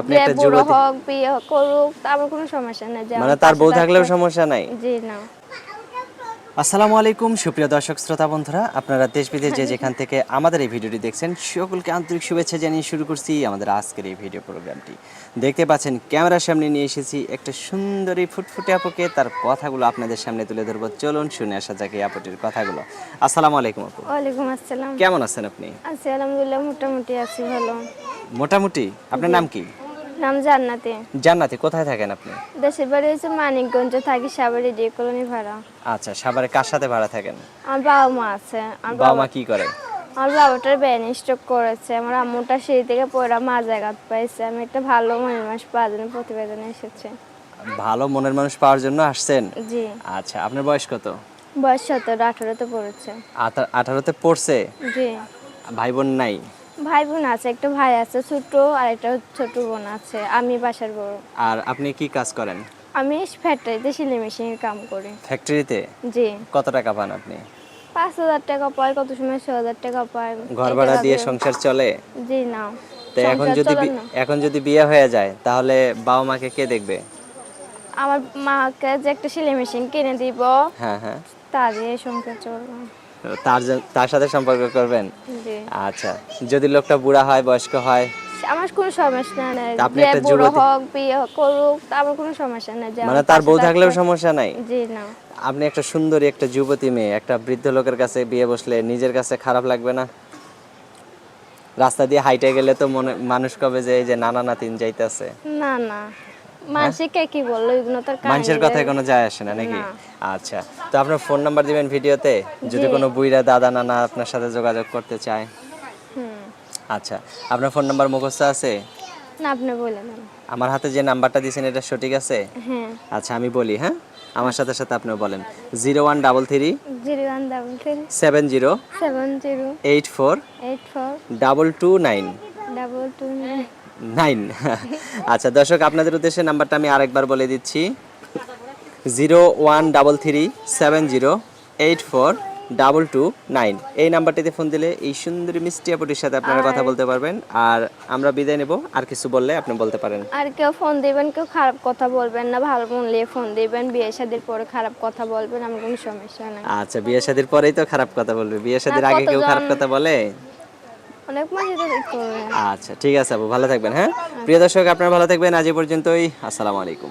আপনি একটা যুবতী হোক বিয়ে করুক আমার কোনো সমস্যা নেই যে মানে তার বউ থাকলেও সমস্যা নাই? জি না। আসসালামু আলাইকুম সুপ্রিয় দর্শক শ্রোতা বন্ধুরা আপনারা দেশ বিদেশ যে যেখান থেকে আমাদের এই ভিডিওটি দেখছেন সকলকে আন্তরিক শুভেচ্ছা জানিয়ে শুরু করছি আমাদের আজকের এই ভিডিও প্রোগ্রামটি। দেখতে পাচ্ছেন ক্যামেরার সামনে নিয়ে এসেছি একটা সুন্দরী ফুটফুটে আপুকে তার কথাগুলো আপনাদের সামনে তুলে ধরবো। চলুন শুনে আসা যাক এই আপুটির কথাগুলো। আসসালামু আলাইকুম আপু। ওয়ালাইকুম আসসালাম। কেমন আছেন আপনি? আছি আলহামদুলিল্লাহ মোটামুটি আছি ভালো। মোটামুটি আপনার নাম কি? নাম জান্নাতি। জান্নাতি কোথায় থাকেন আপনি? দেশের বাড়ি হচ্ছে মানিকগঞ্জ থাকি সাবারি ডি কলোনি ভাড়া। আচ্ছা সাভারে কার সাথে ভাড়া থাকেন? আমার বাবা মা আছে। আমার বাবা মা কি করে? আমার বাবাটার ব্যান স্ট্রোক করেছে। আমার আম্মুটা সিঁড়ি থেকে পড়া মাজা আঘাত পাইছে। আমি একটা ভালো মনের মানুষ পাওয়ার জন্য প্রতিবেদনে এসেছে। ভালো মনের মানুষ পাওয়ার জন্য আসছেন? জি। আচ্ছা আপনার বয়স কত? বয়স সতেরো আঠারোতে পড়েছে। আঠা- আঠারোতে পড়ছে? জি। ভাই বোন নাই? ভাই বোন আছে একটা ভাই আছে ছোট আর একটা ছোট বোন আছে আমি বাসার বড় আর আপনি কি কাজ করেন? আমি ফ্যাক্টরিতে সিলাই মেশিনের কাম করি। ফ্যাক্টরিতে জি। কত টাকা পান আপনি? পাঁচ হাজার টাকা পাই কত সময় ছ হাজার টাকা পাই ঘর ভাড়া দিয়ে সংসার চলে? জি না। তো এখন যদি। এখন যদি বিয়ে হয়ে যায় তাহলে বাবা মাকে কে দেখবে? আমার মাকে যে একটা সেলাই মেশিন কিনে দিব হ্যাঁ হ্যাঁ। তা দিয়ে সংসার চলবে। তার তার সাথে সম্পর্ক করবেন? আচ্ছা যদি লোকটা বুড়া হয় বয়স্ক হয়? আমার কোনো সমস্যা নেই। আপনি একটা যুবতী- হোক বিয়ে করুক আমার কোনো সমস্যা নেই। মানে তার বউ থাকলেও সমস্যা নাই? জি না। আপনি একটা সুন্দরী একটা যুবতী মেয়ে একটা বৃদ্ধ লোকের কাছে বিয়ে বসলে নিজের কাছে খারাপ লাগবে না? রাস্তা দিয়ে হাইটে গেলে তো মনে মানুষ কবে যে এই যে নানা নাতিন যাইতেছে। না না। মানুষে কি বলল? এগুলো কানে মানুষের কথায় কোনো যায় আসে না নাকি? আচ্ছা তো আপনার ফোন নাম্বার দিবেন ভিডিওতে? যদি। কোনো বুইরা দাদা নানা আপনার সাথে যোগাযোগ করতে চায়। আচ্ছা আপনার ফোন নাম্বার মুখস্থ আছে? না আপনি বলে দেন আমার হাতে যে নাম্বারটা দিয়েছেন এটা সঠিক আছে? হ্যাঁ। আচ্ছা আমি বলি হ্যাঁ? আমার সাথে সাথে আপনিও বলেন। Zero one double three zero one double three seven zero seven zero eight four eight four double two nine. Double two nine. আচ্ছা দর্শক আপনাদের উদ্দেশ্যে নাম্বারটা আমি আরেকবার বলে দিচ্ছি। Zero one double three seven zero eight four double two nine. এই নাম্বারটিতে ফোন দিলে এই সুন্দরী মিষ্টি আপুটির সাথে আপনারা কথা বলতে পারবেন। আর আমরা বিদায় নেব। আর কিছু বললে আপনি বলতে পারেন। আর কেউ ফোন দিবেন কেউ খারাপ কথা বলবেন না। ভালো মন নিয়ে ফোন দিবেন। বিয়ে শাদির পরে খারাপ কথা বলবেন আমার কোনো সমস্যা নেই। আচ্ছা বিয়ে শাদির পরেই তো খারাপ কথা বলবে। বিয়ে শাদির আগে কেউ খারাপ কথা বলে? আচ্ছা ঠিক আছে আপু, ভালো থাকবেন হ্যাঁ? প্রিয় দর্শক, আপনারা ভালো থাকবেন। আজ পর্যন্তই। আসসালামু আলাইকুম।